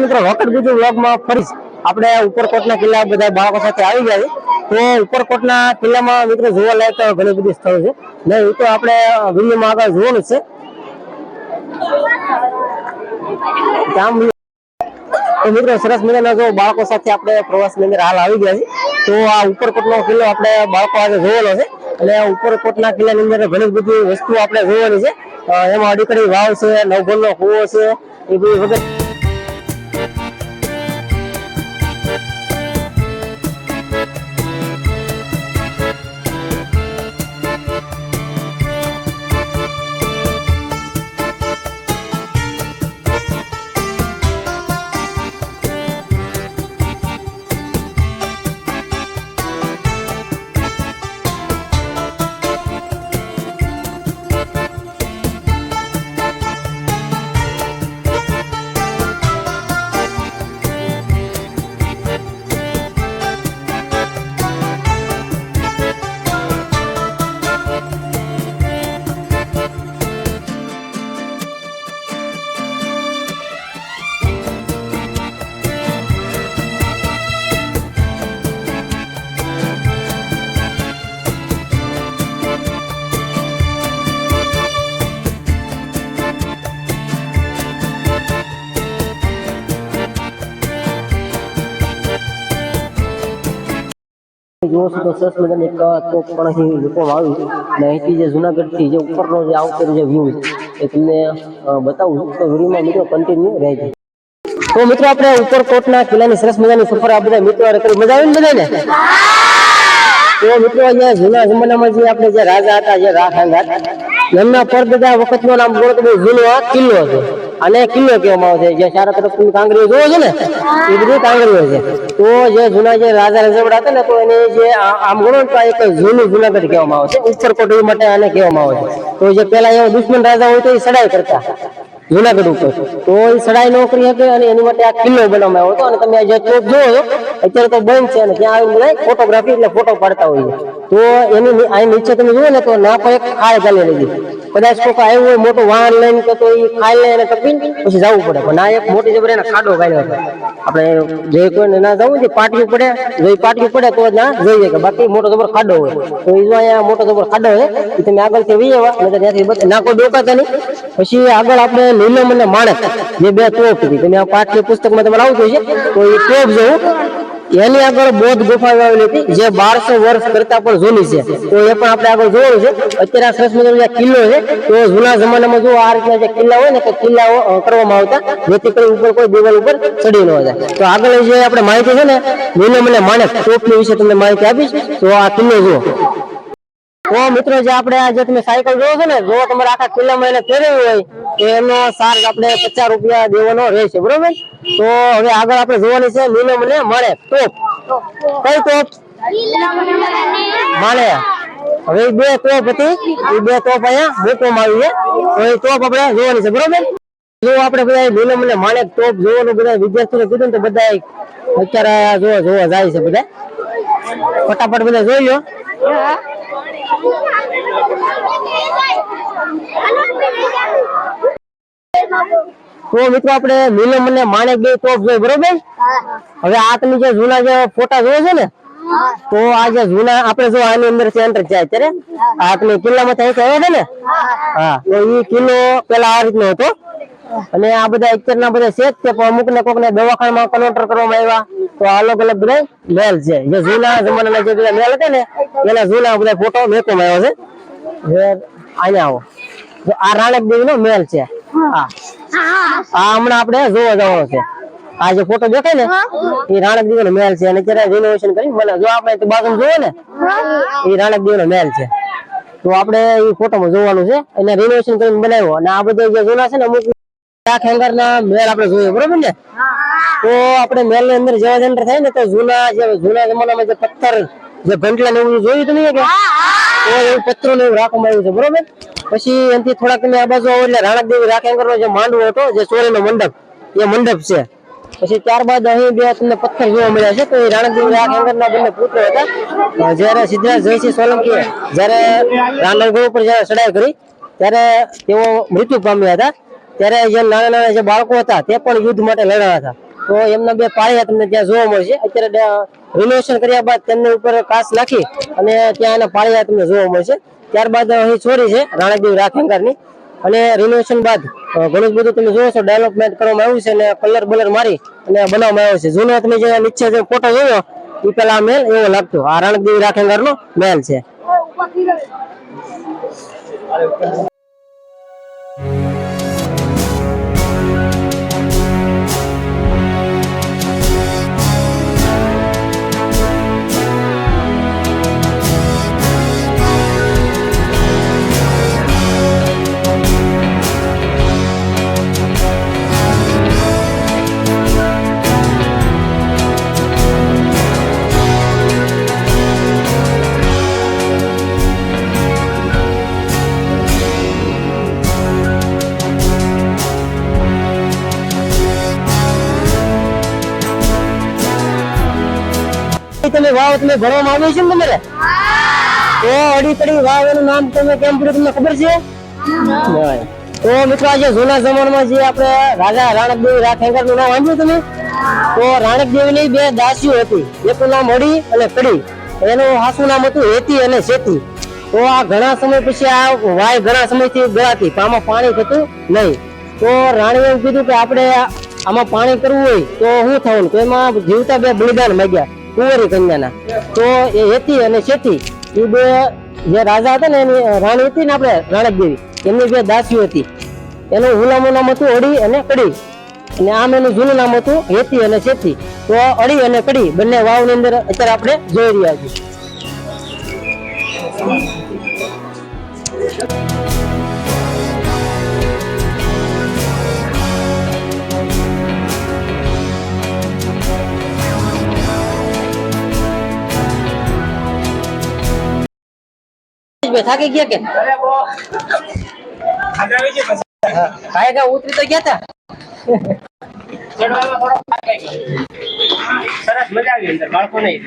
મિત્રો, વખત બીજું વ્લોગમાં ફરી આપણે ઉપરકોટના કિલ્લા બધા બાળકો સાથે આવી ગયા તો ઉપરકોટના કિલ્લામાં મિત્રો જોવા લાયક ઘણી બધી સ્થળો છે. ને એ તો આપણે વિડીયોમાં આગળ જોવાનું છે. તો મિત્રો, સરસ મજાના જો બાળકો સાથે આપણે પ્રવાસની અંદર હાલ આવી ગયા છે તો આ ઉપરકોટનો કિલ્લો આપણે બાળકો આજે જોવાનો છે. અને ઉપરકોટના કિલ્લાની અંદર ઘણી બધી વસ્તુઓ આપણે જોવાની છે. એમાં અડીકડી વાવ છે નવગણનો કુવો છે, એ બધી વગર. છો તો સરસ મજાની એક પણ અહીં મૂકવામાં આવી અને અહીંથી જે જુનાગઢથી જે ઉપરનો જે આવતો જે વ્યૂ છે, એ તમને બતાવું છું. તો વિડીયોમાં મિત્રો કન્ટિન્યુ રહેજો. તો મિત્રો, આપણે ઉપરકોટના કિલ્લાની સરસ મજાની સફર, આ બધા મિત્રો મજા આવી ને બધાને? તો મિત્રો અહીંયા જૂના જમાનામાં જે આપણે જે રાજા હતા, જે રાખાંગા એમના પરદાદા વખતનો નામ બોલો તો જૂનો કિલ્લો છે. અને કિલ્લો કહેવામાં આવે છે. જે ચારો તરફ કાંગરીઓ જોવો છે ને, એ બધું કાંગરીઓ છે. તો જે જૂના જે રાજા રજવડા હતા ને, તો એને જે આમ ગણો તો એક જૂનું જુનાગઢ કહેવામાં આવે છે. ઉપરકોટ માટે આને કહેવામાં આવે છે. તો જે પેલા એવા દુશ્મન રાજા હોય તો એ સડાઈ કરતા. જુનાગઢ ઉપર. તો એ સડાઈ નોકરી હતી અને એની માટે આ કિલ્લો બનાવવામાં આવ્યો હતો. અને તમે જે ચોક જોયો અત્યારે તો બંધ છે અને ત્યાં આવીને ફોટોગ્રાફી એટલે ફોટો પાડતા હોય છે. તો એની અહીં નીચે તમે જુઓ ને તો ના પર એક ખાળ ચાલી લીધી કદાચ કોઈક આવ્યું હોય મોટું વાહન લઈને તો એ ખાઈ લઈને કપી પછી જવું પડે. પણ આ એક મોટી જબર એને ખાડો ગાળ્યો હતો. આપણે જે કોઈને ના જવું છે પાટિયું પડે. જો પાટિયું પડે તો ના જઈએ કે બાકી મોટો જબર ખાડો હોય. તો એ જો અહીંયા મોટો જબર ખાડો હોય એ તમે આગળથી વી આવ્યા નહીં ત્યાંથી ના કોઈ ડોકાતા નહીં પછી આગળ આપણે નીલમ અને માણેક, જે બે તોપ હતી તમે આ પાઠ્ય પુસ્તકમાં તમારે આવતું છે, તો એ તોપ જોવું એની આગળ બૌદ્ધ ગુફા આવેલી હતી જે બારસો વર્ષ કરતા પણ જૂની છે. તો એ પણ આપણે આગળ જોવાનું છે. અત્યારે આ સરસ મજાનો જે કિલ્લો છે, તો જૂના જમાનામાં જો આ રીતના જે કિલ્લા હોય ને, તો કિલ્લાઓ કરવામાં આવતા. જેથી કરી ઉપર કોઈ દિવાલ ઉપર ચડી ન જાય. તો આગળ જે આપણે માહિતી છે ને નીલમ અને માણેક તોપની વિશે તમને માહિતી આપીશ. તો આ કિલ્લો જુઓ. તો મિત્રો, જે આપણે આ જે તમે સાયકલ જોવો છો ને જો તમારે આખા કિલ્લામાં એને ફેરવવી હોય, તો એનો ચાર્જ આપણે પચાસ રૂપિયા દેવાનો રહેશે, બરોબર? તો હવે આગળ આપણે જોવાની છે નીલમ અને મળે, ટોપ. કઈ ટોપ? મળે હવે બે ટોપ હતી એ બે ટોપ અહીંયા મૂકવામાં આવી છે. તો એ ટોપ આપણે જોવાની છે, બરોબર? જો આપણે બધા નીલમ અને માણેક ટોપ જોવાનું, બધા વિદ્યાર્થીઓને કીધું ને તો બધા અત્યારે જોવા જોવા જાય છે બધા. ફટાફટ બધા જોઈ લો. તો મિત્રો આપણે નીલમ અને માણેક બે ટોપ જોઈ બરોબર? હવે આ તમે જે જૂના જે ફોટા જોયો છે ને તો આ જે જૂના આપણે જો આની અંદર છે એન્ટર જાય અત્યારે આ તમે કિલ્લામાં થાય છે ને? હા. તો એ કિલ્લો પેલા આ રીતનો હતો. અને આ બધા અત્યારના બધા છે તે પણ અમુક ને કોક ને દવાખાનામાં કન્વર્ટર કરવામાં આવ્યા. તો અલગ અલગ બધા મહેલ છે. જે જૂના જમાનાના જે બધા મેલ હતા ને એના જૂના બધા ફોટો મેકવામાં આવ્યો છે. અહીંયા આવો. આ રાણક દેવી નો મેલ છે. હા. આ હમણાં આપણે જોવા જવાનો છે. આ જે ફોટો દેખાય ને એ રાણક દેવી નો મેલ છે. અને અત્યારે રિનોવેશન કરી. મને જો આપણે બાજુ જોવો ને એ રાણક દેવી નો મહેલ છે. તો આપણે એ ફોટોમાં જોવાનું છે. એને રિનોવેશન કરીને બનાવ્યો. અને આ બધા જે જૂના છે ને અમુક આખ હેંગર ના મહેલ આપણે જોઈએ, બરોબર ને? તો આપણે મેલની અંદર જેવા જંતર થાય ને, તો જૂના જે, જૂના જમાનામાં જે પથ્થર, જે ઘંટલા ને એવું જોયું નહીં કે? તો એવું પથ્થરો ને એવું રાખવામાં આવ્યું છે, બરોબર? પછી એનાથી થોડાક તમે આ બાજુ આવો એટલે રાણક દેવી નો જે માંડવો હતો, જે ચોરીનો મંડપ, એ મંડપ છે. પછી ત્યારબાદ અહીં બે તમને પથ્થર જોવા મળ્યા છે, તો એ રાણકદેવી રાખેંગર ના બંને પુત્ર હતા. જયારે સિદ્ધરાજ જયસિંહ સોલંકી જયારે રાણકગઢ ઉપર જ્યારે ચડાઈ કરી, ત્યારે તેઓ મૃત્યુ પામ્યા હતા. ત્યારે જે નાના નાના જે બાળકો હતા, તે પણ યુદ્ધ માટે લડ્યા હતા. તો એમના બે પાળિયા તમને ત્યાં જોવા મળશે. અત્યારે રિનોવેશન કર્યા બાદ તેમની ઉપર કાચ નાખી અને ત્યાં એના પાળિયા તમને જોવા મળશે. ત્યારબાદ અહીં છોરી છે, રાણાદેવ રાખેંગારની અને રિનોવેશન બાદ ઘણું બધું તમે જોવો છો ડેવલપમેન્ટ કરવામાં આવ્યું છે અને કલર બલર મારી અને બનાવવામાં આવ્યો છે. જૂનો તમે જે નીચે જે ફોટો જોયો એ પેલા આ મહેલ એવો લાગતો. આ રાણકદેવી રાખેંગારનો મહેલ છે. તમે વાવ તમે ભણવામાં આવ્યો છે ને તમારે? તો અડી તડી વાવ એનું નામ તમે કેમ પડ્યું તમને ખબર છે? તો મિત્રો આજે જૂના જમાનામાં જે આપણે રાજા રાણકદેવી રાખેંગરનું નામ વાંચ્યું તમે? તો રાણકદેવી ની બે દાસીઓ હતી. એકનું નામ અડી અને કડી. એનું હાસું નામ હતું હેતી અને શેતી. તો આ ઘણા સમય પછી આ વાય ઘણા સમયથી ગળાતી. તો આમાં પાણી થતું નહીં. તો રાણીએ એમ કીધું કે આપણે આમાં પાણી કરવું હોય તો શું થવું તો એમાં જીવતા બે બલિદાન માંગ્યા. કુંવરી કન્યાના. તો એ હેતી અને શેતી એ બે જે રાજા હતા ને એની રાણી હતી ને આપણે રાણક દેવી એમની બે દાસીઓ હતી. એનું હુલામું નામ હતું અડી અને કડી. અને આમ એનું જૂનું નામ હતું હેતી અને શેતી તો અડી અને કડી બંને વાવની અંદર અત્યારે આપણે જોઈ રહ્યા છીએ. ભાઈ થાકી ગયા કે? કાંઈ કાંઈ ઉતરી તો ગયા તા. સરસ મજા આવી અંદર બાળકો નહીં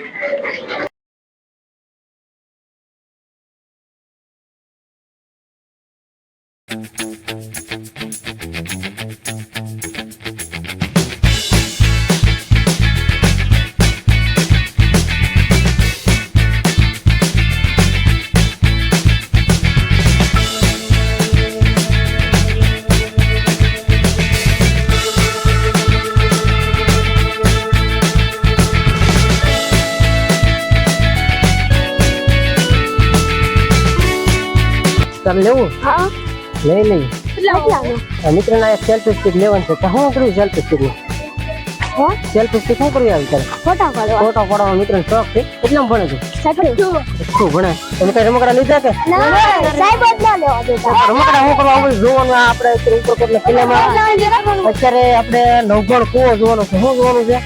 તારે લેવું? હા. લઈ લઈ. કેટલા મિત્ર ના સેલ્ફી સ્ટિક લેવાનું છે. તો શું કર્યું સેલ્ફી સ્ટિકનું? હો? સેલ્ફી સ્ટિક શું કર્યું આવી તારે ફોટા પાડવા. ફોટો પાડવાનો મિત્ર શોખ છે? કેટલામાં ભણે છે. શું? ભણે? તમે કઈ રમકડા લીધા કે રમકડા શું કરવા? આવું જોવાનું આપણે અત્યારે ઉપરકોટના કિલ્લામાં અત્યારે આપણે નવગણ કુવો જોવાનો છે. શું જોવાનું છે?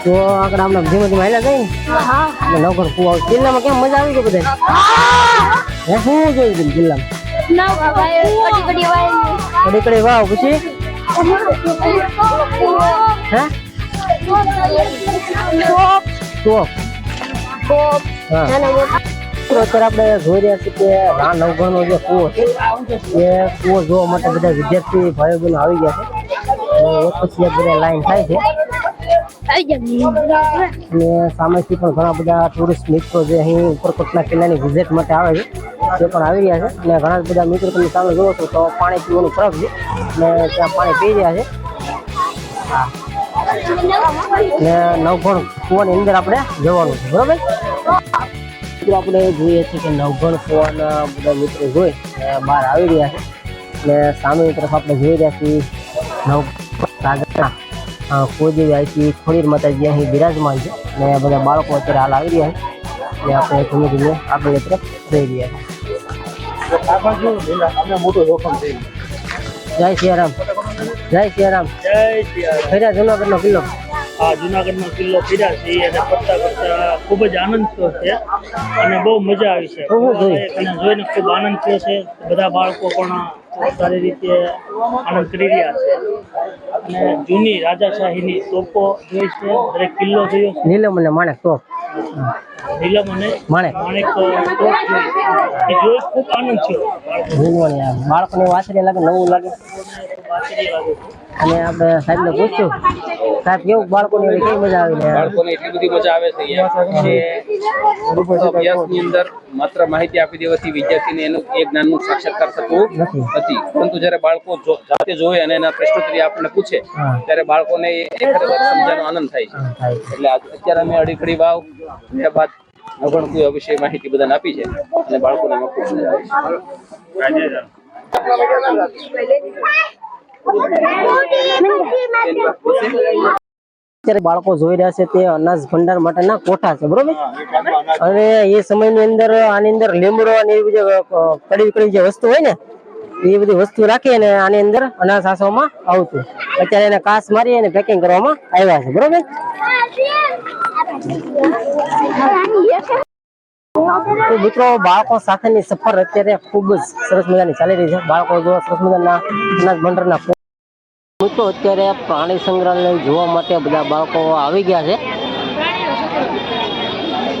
તો આગળ આમ ધીમે ધીમે હાલ્યા જાય ને હા. નવઘર કુવો આવે. કેમ મજા આવી ગઈ બધા હે. શું જોયું તું જિલ્લામાં? કડી કડી વાવ પછી? હે? હા. તો અત્યારે આપણે જોઈ રહ્યા છીએ કે આ નવઘરનો જે કૂવો છે એ કૂવો જોવા માટે બધા વિદ્યાર્થી ભાઈઓ બહેનો આવી ગયા છે. પછી એક બધા લાઈન થાય છે. અને સામેથી પણ ઘણા બધા ટુરિસ્ટ મિત્રો જે અહીં ઉપરકોટના કિલ્લાની વિઝિટ માટે આવે છે, તે પણ આવી રહ્યા છે. અને ઘણા બધા મિત્રો તમે સામે જોવો છો તો પાણી પીવાનું ફરક છે. અને ત્યાં પાણી પી રહ્યા છે. ને નવઘણ કૂવાની અંદર આપણે જવાનું છે, બરોબર? મિત્રો, આપણે જોઈએ છીએ કે નવઘણ કૂવાના બધા મિત્રો જોઈ બહાર આવી રહ્યા છે. અને સામેની તરફ આપણે જોઈ રહ્યા છીએ નવ રાજા કુળદેવી આઈથી ખોડીર માતાજી અહીં બિરાજમાન છે અને બધા બાળકો અત્યારે હાલ આવી રહ્યા છે અને આપણે ધીમે ધીમે આગળ તરફ જઈ રહ્યા છે જય સિયારામ. જય સિયારામ. જય સિયા ફર્યા જુનાગઢનો કિલ્લો. આ જુનાગઢનો કિલ્લો ફર્યા છીએ અને ફરતા ફરતા ખૂબ જ આનંદ થયો છે અને બહુ મજા આવી છે. અને જોઈને ખૂબ આનંદ થયો છે. બધા બાળકો પણ સારી રીતે આનંદ કરી રહ્યા છે. અને જૂની રાજાશાહીની તોપો જોઈ છે દરેક કિલ્લો જોયો નીલમ અને માણેક તો નીલમ અને માણેક. માણેક તોપ જોઈ એ જોઈ ખૂબ આનંદ છે બાળકોને વાંચને લાગે નવું લાગે. અને આપણે સાહેબને પૂછ્યું સાહેબ કેવું? બાળકોને કેવી મજા આવી ને બાળકોને એટલી બધી મજા આવે છે કે અભ્યાસની અંદર માત્ર માહિતી આપી દેવાથી વિદ્યાર્થીને એનું એ જ્ઞાનનું સાક્ષાત્કાર થતું નથી. પરંતુ જ્યારે બાળકો જો- જાતે જોવે અને એના પ્રશ્નોત્તરી આપણને પૂછે ત્યારે બાળકોને એ ખરેખર સમજવાનો આનંદ થાય છે. એટલે અત્યારે અમે અડીખડી વાવ ત્યારબાદ નવગણકુવા વિશે માહિતી બધાને આપી છે અને બાળકોને એમાં ખૂબ મજા આવે છે અત્યારે બાળકો જોઈ રહ્યા છે તે અનાજ ભંડાર માટેના કોઠા છે બરોબર? અને એ સમયની અંદર આની અંદર લીમડો અને એવી બધી કડી કડી જે વસ્તુ હોય ને એ બધી વસ્તુ રાખી અને આની અંદર અનાજ સાસવામાં આવતું. અત્યારે એને કાસ મારી અને પેકિંગ કરવામાં આવ્યા છે બરોબર? તો મિત્રો, બાળકો સાથેની સફર અત્યારે ખૂબ જ સરસ મજાની ચાલી રહી છે. બાળકો જો સરસ મજાના અનાજ ભંડારના મિત્રો, અત્યારે પ્રાણી સંગ્રહાલય જોવા માટે બધા બાળકો આવી ગયા છે.